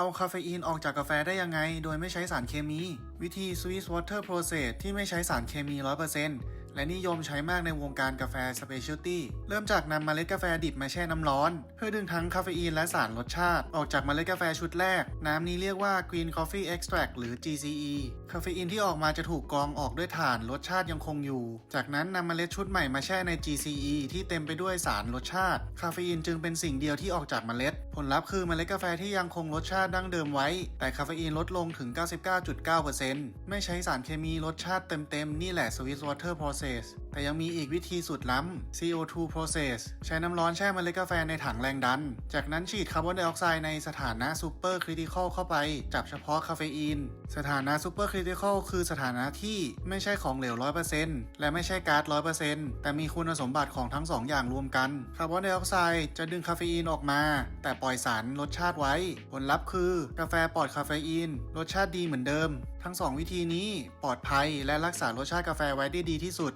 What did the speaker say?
เอาคาเฟอีนออกจากกาแฟได้ยังไง โดยไม่ใช้สารเคมี วิธี Swiss Water Process ที่ไม่ใช้สารเคมี 100%และนิยมใช้มากในวงการกาแฟ Specialty เริ่มจากนำเมล็ดกาแฟดิบมาแช่น้ำร้อน เพื่อดึงทั้งคาเฟอีนและสารรสชาติ ออกจากเมล็ดกาแฟชุดแรก น้ำนี้เรียกว่า Green Coffee Extract หรือ GCE คาเฟอีนที่ออกมาจะถูกกรองออกด้วยถ่านรสชาติยังคงอยู่ จากนั้นนำเมล็ดชุดใหม่มาแช่ใน GCE ที่เต็มไปด้วยสารรสชาติ คาเฟอีนจึงเป็นสิ่งเดียวที่ออกจากเมล็ด ผลลัพธ์คือเมล็ดกาแฟที่ยังคงรสชาติดั้งเดิมไว้ แต่คาเฟอีนลดลงถึง 99.9%ไม่ใช้สารเคมีรสชาติเต็มๆนี่แหละ Swiss Water Process Entonces, แต่ยังมีอีกวิธีสุดล้ำ CO2 Process ใช้น้ำร้อนแช่เมล็ดกาแฟในถังแรงดัน จากนั้นฉีดคาร์บอนไดออกไซด์ในสถานะ Super Critical เข้าไป จับเฉพาะคาเฟอีน สถานะ Super Critical คือสถานะที่ไม่ใช่ของเหลว 100%และไม่ใช่ก๊าซ100%แต่มีคุณสมบัติของทั้งสองอย่างรวมกัน คาร์บอนไดออกไซด์จะดึงคาเฟอีนออกมา แต่ปล่อยสารรสชาติไว้ ผลลัพธ์คือกาแฟปลอดคาเฟอีน รสชาติดีเหมือนเดิม ทั้งสองวิธีนี้ปลอดภัยและรักษารสชาติกาแฟไว้ได้ดีที่สุด